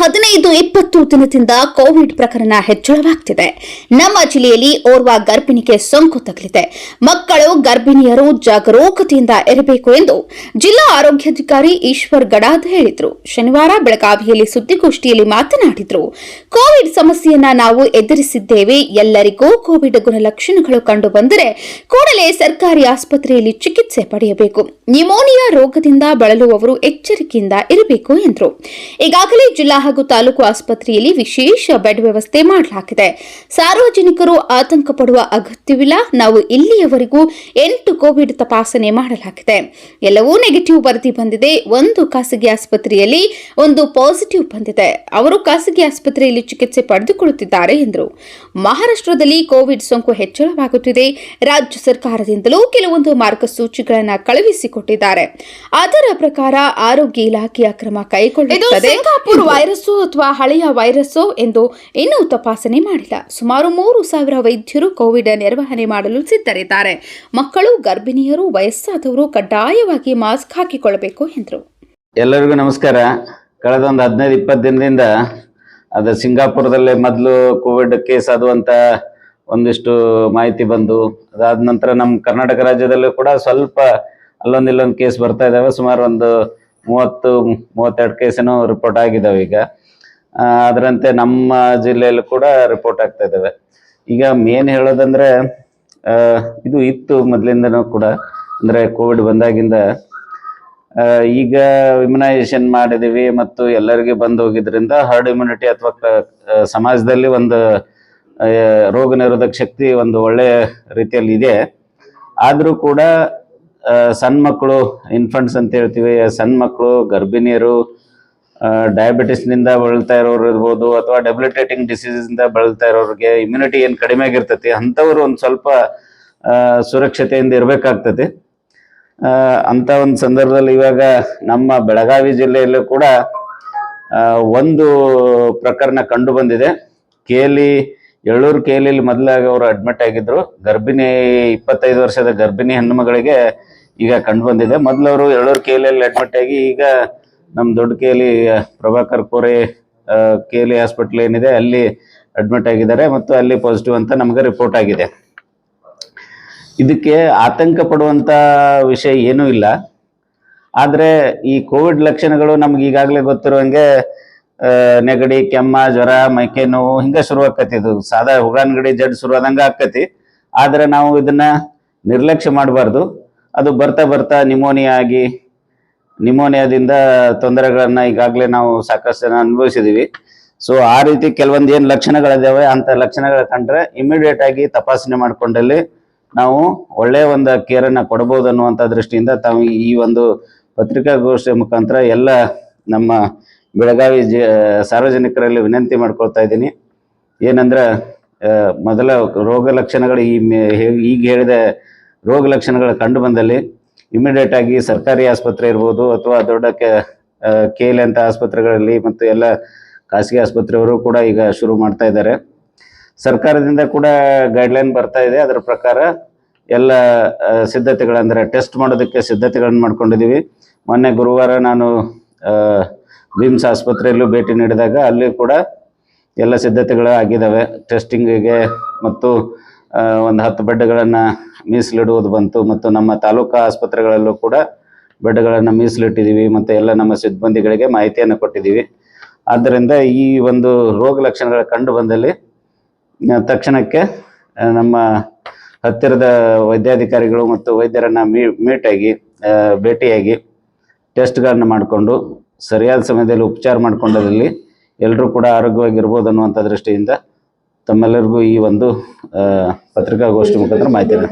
ಹದಿನೈದು ಇಪ್ಪತ್ತು ದಿನದಿಂದ ಕೋವಿಡ್ ಪ್ರಕರಣ ಹೆಚ್ಚಳವಾಗ್ತಿದೆ. ನಮ್ಮ ಜಿಲ್ಲೆಯಲ್ಲಿ ಓರ್ವ ಗರ್ಭಿಣಿಗೆ ಸೋಂಕು ತಗಲಿದೆ. ಮಕ್ಕಳು, ಗರ್ಭಿಣಿಯರು ಜಾಗರೂಕತೆಯಿಂದ ಇರಬೇಕು ಎಂದು ಜಿಲ್ಲಾ ಆರೋಗ್ಯಾಧಿಕಾರಿ ಈಶ್ವರ್ ಗಡಾದ್ ಹೇಳಿದ್ರು. ಶನಿವಾರ ಬೆಳಗಾವಿಯಲ್ಲಿ ಸುದ್ದಿಗೋಷ್ಠಿಯಲ್ಲಿ ಮಾತನಾಡಿದ್ರು. ಕೋವಿಡ್ ಸಮಸ್ಯೆಯನ್ನ ನಾವು ಎದುರಿಸಿದ್ದೇವೆ. ಎಲ್ಲರಿಗೂ ಕೋವಿಡ್ ಗುಣಲಕ್ಷಣಗಳು ಕಂಡು ಬಂದರೆ ಕೂಡಲೇ ಸರ್ಕಾರಿ ಆಸ್ಪತ್ರೆಯಲ್ಲಿ ಚಿಕಿತ್ಸೆ ಪಡೆಯಬೇಕು. ನ್ಯೂಮೋನಿಯಾ ರೋಗದಿಂದ ಬಳಲುವವರು ಎಚ್ಚರಿಕೆಯಿಂದ ಇರಬೇಕು ಎಂದರು. ಈಗಾಗಲೇ ಜಿಲ್ಲಾ ಹಾಗೂ ತಾಲೂಕು ಆಸ್ಪತ್ರೆಯಲ್ಲಿ ವಿಶೇಷ ಬೆಡ್ ವ್ಯವಸ್ಥೆ ಮಾಡಲಾಗಿದೆ. ಸಾರ್ವಜನಿಕರು ಆತಂಕ ಪಡುವ ಅಗತ್ಯವಿಲ್ಲ. ನಾವು ಇಲ್ಲಿಯವರೆಗೂ ಎಂಟು ಕೋವಿಡ್ ತಪಾಸಣೆ ಮಾಡಲಾಗಿದೆ. ಎಲ್ಲವೂ ನೆಗೆಟಿವ್ ವರದಿ ಬಂದಿದೆ. ಒಂದು ಖಾಸಗಿ ಆಸ್ಪತ್ರೆಯಲ್ಲಿ ಒಂದು ಪಾಸಿಟಿವ್ ಬಂದಿದೆ. ಅವರು ಖಾಸಗಿ ಆಸ್ಪತ್ರೆಯಲ್ಲಿ ಚಿಕಿತ್ಸೆ ಪಡೆದುಕೊಳ್ಳುತ್ತಿದ್ದಾರೆ ಎಂದರು. ಮಹಾರಾಷ್ಟ್ರದಲ್ಲಿ ಕೋವಿಡ್ ಸೋಂಕು ಹೆಚ್ಚಳವಾಗುತ್ತಿದೆ. ರಾಜ್ಯ ಸರ್ಕಾರದಿಂದಲೂ ಕೆಲವೊಂದು ಮಾರ್ಗಸೂಚಿಗಳನ್ನು ಕಳುಹಿಸಿಕೊಟ್ಟಿದ್ದಾರೆ. ಅದರ ಪ್ರಕಾರ ಆರೋಗ್ಯ ಇಲಾಖೆಯ ಕ್ರಮ ಕೈಗೊಳ್ಳುತ್ತದೆ. ಸಿಂಗಾಪುರ್ ವೈರಸ್ಸು ಅಥವಾ ಹಳೆಯ ವೈರಸ್ಸು ಎಂದು ಇನ್ನೂ ತಪಾಸಣೆ ಮಾಡಿಲ್ಲ. ಸುಮಾರು ಮೂರು ಸಾವಿರ ವೈದ್ಯರು ಕೋವಿಡ್ ನಿರ್ವಹಣೆ ಮಾಡಲು ಸಿದ್ಧರಿದ್ದಾರೆ. ಮಕ್ಕಳು, ಗರ್ಭಿಣಿಯರು, ವಯಸ್ಸಾದವರು ಕಡ್ಡಾಯವಾಗಿ ಮಾಸ್ಕ್ ಹಾಕಿಕೊಳ್ಳಬೇಕು ಎಂದರು. ಎಲ್ಲರಿಗೂ ನಮಸ್ಕಾರ. ಕಳೆದ ಒಂದು ಹದಿನೈದು, ಇಪ್ಪತ್ತು ದಿನದಿಂದ ಅದು ಸಿಂಗಾಪುರದಲ್ಲೇ ಮೊದಲು ಕೋವಿಡ್ ಕೇಸ್ ಅಂತ ಒಂದಿಷ್ಟು ಮಾಹಿತಿ ಬಂದು, ಅದಾದ ನಂತರ ನಮ್ಮ ಕರ್ನಾಟಕ ರಾಜ್ಯದಲ್ಲೂ ಕೂಡ ಸ್ವಲ್ಪ ಅಲ್ಲೊಂದಿಲ್ಲೊಂದು ಕೇಸ್ ಬರ್ತಾ ಇದ್ದಾವೆ ಸುಮಾರು ಒಂದು ಮೂವತ್ತು, ಮೂವತ್ತೆರಡು ಕೇಸೇನೋ ರಿಪೋರ್ಟ್ ಆಗಿದಾವೆ ಈಗ. ಅದರಂತೆ ನಮ್ಮ ಜಿಲ್ಲೆಯಲ್ಲೂ ಕೂಡ ರಿಪೋರ್ಟ್ ಆಗ್ತಾ ಇದ್ದಾವೆ ಈಗ ಮೇನ್ ಹೇಳೋದಂದ್ರೆ ಇದು ಇತ್ತು ಮೊದಲಿಂದನೂ ಕೂಡ. ಅಂದ್ರೆ ಕೋವಿಡ್ ಬಂದಾಗಿಂದ ಈಗ ಇಮ್ಯುನೈಸೇಷನ್ ಮಾಡಿದೀವಿ ಮತ್ತು ಎಲ್ಲರಿಗೆ ಬಂದು ಹೋಗಿದ್ರಿಂದ ಹರ್ಡ್ ಇಮ್ಯುನಿಟಿ ಅಥವಾ ಸಮಾಜದಲ್ಲಿ ಒಂದು ರೋಗ ನಿರೋಧಕ ಶಕ್ತಿ ಒಂದು ಒಳ್ಳೆ ರೀತಿಯಲ್ಲಿ ಇದೆ. ಆದರೂ ಕೂಡ ಸಣ್ಣ ಮಕ್ಕಳು ಇನ್ಫಂಟ್ಸ್ ಅಂತ ಹೇಳ್ತೀವಿ. ಸಣ್ಣ ಮಕ್ಕಳು, ಗರ್ಭಿಣಿಯರು ಡಯಾಬಿಟಿಸ್ನಿಂದ ಬಳಲ್ತಾ ಇರೋರು ಇರ್ಬೋದು, ಅಥವಾ ಡೆಬಿಲಿಟೇಟಿಂಗ್ ಡಿಸೀಸಿಂದ ಬಳಲ್ತಾ ಇರೋರಿಗೆ ಇಮ್ಯುನಿಟಿ ಏನು ಕಡಿಮೆ ಆಗಿರ್ತೈತಿ, ಅಂಥವ್ರು ಒಂದು ಸ್ವಲ್ಪ ಸುರಕ್ಷತೆಯಿಂದ ಇರಬೇಕಾಗ್ತದೆ ಅಂತ ಒಂದು ಸಂದರ್ಭದಲ್ಲಿ ಇವಾಗ ನಮ್ಮ ಬೆಳಗಾವಿ ಜಿಲ್ಲೆಯಲ್ಲೂ ಕೂಡ ಒಂದು ಪ್ರಕರಣ ಕಂಡು ಬಂದಿದೆ. ಕೇಲಿ ಎಳ್ಳೂರು ಕೇಲಿಲಿ ಮೊದಲಾಗಿ ಅವರು ಅಡ್ಮಿಟ್ ಆಗಿದ್ರು. ಗರ್ಭಿಣಿ, ಇಪ್ಪತ್ತೈದು ವರ್ಷದ ಗರ್ಭಿಣಿ ಹೆಣ್ಣು ಮಗಳಿಗೆ ಈಗ ಕಂಡು ಬಂದಿದೆ. ಮೊದಲು ಅವರು ಎಳ್ಳೂರು ಕೇಲಿಯಲ್ಲಿ ಅಡ್ಮಿಟ್ ಆಗಿ ಈಗ ನಮ್ಮ ದೊಡ್ಡ KLE Prabhakar Kore KLE hospital ಏನಿದೆ, ಅಲ್ಲಿ ಅಡ್ಮಿಟ್ ಆಗಿದ್ದಾರೆ ಮತ್ತು ಅಲ್ಲಿ ಪಾಸಿಟಿವ್ ಅಂತ ನಮಗೆ ರಿಪೋರ್ಟ್ ಆಗಿದೆ. ಇದಕ್ಕೆ ಆತಂಕ ಪಡುವಂಥ ವಿಷಯ ಏನೂ ಇಲ್ಲ. ಆದ್ರೆ ಈ ಕೋವಿಡ್ ಲಕ್ಷಣಗಳು ನಮ್ಗೆ ಈಗಾಗಲೇ ಗೊತ್ತಿರುವಂಗೆ ನೆಗಡಿ, ಕೆಮ್ಮ, ಜ್ವರ, ಮೈಕೆ ನೋವು ಹಿಂಗ ಶುರು ಆಕತಿ ಇದು. ಸಾದಾ ಹುಗಾನ್ಗಡಿ ಜಡ್ ಶುರು ಆದಂಗೆ ಆಕತಿ. ಆದ್ರೆ ನಾವು ಇದನ್ನ ನಿರ್ಲಕ್ಷ್ಯ ಮಾಡಬಾರ್ದು. ಅದು ಬರ್ತಾ ಬರ್ತಾ ನಿಮೋನಿಯಾ ಆಗಿ ನಿಮೋನಿಯಾದಿಂದ ತೊಂದರೆಗಳನ್ನ ಈಗಾಗಲೇ ನಾವು ಸಾಕಷ್ಟು ಜನ ಅನುಭವಿಸಿದೀವಿ. ಸೊ ಆ ರೀತಿ ಕೆಲವೊಂದು ಏನು ಲಕ್ಷಣಗಳಿದಾವೆ ಅಂತ ಲಕ್ಷಣಗಳ ಕಂಡ್ರೆ ಇಮಿಡಿಯೇಟ್ ಆಗಿ ತಪಾಸಣೆ ಮಾಡಿಕೊಂಡಲ್ಲಿ ನಾವು ಒಳ್ಳೆಯ ಒಂದು ಕೇರನ್ನು ಕೊಡಬಹುದು ಅನ್ನುವಂಥ ದೃಷ್ಟಿಯಿಂದ ತಾವು ಈ ಒಂದು ಪತ್ರಿಕಾಗೋಷ್ಠಿಯ ಮುಖಾಂತರ ಎಲ್ಲ ನಮ್ಮ ಬೆಳಗಾವಿ ಜ ಸಾರ್ವಜನಿಕರಲ್ಲಿ ವಿನಂತಿ ಮಾಡ್ಕೊಳ್ತಾ ಇದ್ದೀನಿ. ಏನಂದ್ರೆ ಮೊದಲ ರೋಗ ಲಕ್ಷಣಗಳು ಈ ಈಗ ಹೇಳಿದ ರೋಗ ಲಕ್ಷಣಗಳು ಕಂಡು ಬಂದಲ್ಲಿ ಇಮಿಡಿಯೇಟ್ ಆಗಿ ಸರ್ಕಾರಿ ಆಸ್ಪತ್ರೆ ಇರ್ಬೋದು ಅಥವಾ ದೊಡ್ಡ ಕೇಲ್ ಅಂತ ಆಸ್ಪತ್ರೆಗಳಲ್ಲಿ ಮತ್ತು ಎಲ್ಲ ಖಾಸಗಿ ಆಸ್ಪತ್ರೆಯವರು ಕೂಡ ಈಗ ಶುರು ಮಾಡ್ತಾ ಇದ್ದಾರೆ. ಸರ್ಕಾರದಿಂದ ಕೂಡ ಗೈಡ್ಲೈನ್ ಬರ್ತಾ ಇದೆ. ಅದರ ಪ್ರಕಾರ ಎಲ್ಲ ಸಿದ್ಧತೆಗಳಂದರೆ ಟೆಸ್ಟ್ ಮಾಡೋದಕ್ಕೆ ಸಿದ್ಧತೆಗಳನ್ನು ಮಾಡ್ಕೊಂಡಿದ್ದೀವಿ ಮೊನ್ನೆ ಗುರುವಾರ ನಾನು ವಿಮ್ಸ್ ಆಸ್ಪತ್ರೆಯಲ್ಲೂ ಭೇಟಿ ನೀಡಿದಾಗ ಅಲ್ಲಿ ಕೂಡ ಎಲ್ಲ ಸಿದ್ಧತೆಗಳು ಆಗಿದ್ದಾವೆ. ಟೆಸ್ಟಿಂಗಿಗೆ ಮತ್ತು ಒಂದು ಹತ್ತು ಬೆಡ್ಗಳನ್ನು ಮೀಸಲಿಡುವುದು ಬಂತು ಮತ್ತು ನಮ್ಮ ತಾಲೂಕಾ ಆಸ್ಪತ್ರೆಗಳಲ್ಲೂ ಕೂಡ ಬೆಡ್ಗಳನ್ನು ಮೀಸಲಿಟ್ಟಿದ್ದೀವಿ ಮತ್ತು ಎಲ್ಲ ನಮ್ಮ ಸಿಬ್ಬಂದಿಗಳಿಗೆ ಮಾಹಿತಿಯನ್ನು ಕೊಟ್ಟಿದ್ದೀವಿ. ಆದ್ದರಿಂದ ಈ ಒಂದು ರೋಗ ಲಕ್ಷಣಗಳ ಕಂಡು ಬಂದಲ್ಲಿ ತಕ್ಷಣಕ್ಕೆ ನಮ್ಮ ಹತ್ತಿರದ ವೈದ್ಯಾಧಿಕಾರಿಗಳು ಮತ್ತು ವೈದ್ಯರನ್ನ ಮೀ, ಮೀಟಾಗಿ ಭೇಟಿಯಾಗಿ ಟೆಸ್ಟ್ಗಳನ್ನು ಮಾಡಿಕೊಂಡು, ಸರಿಯಾದ ಸಮಯದಲ್ಲಿ ಉಪಚಾರ ಮಾಡಿಕೊಂಡಲ್ಲಿ ಎಲ್ಲರೂ ಕೂಡ ಆರೋಗ್ಯವಾಗಿರ್ಬೋದು ಅನ್ನುವಂಥ ದೃಷ್ಟಿಯಿಂದ ತಮ್ಮೆಲ್ಲರಿಗೂ ಈ ಒಂದು ಪತ್ರಿಕಾಗೋಷ್ಠಿ ಮುಖಾಂತರ ಮಾಹಿತಿಯನ್ನು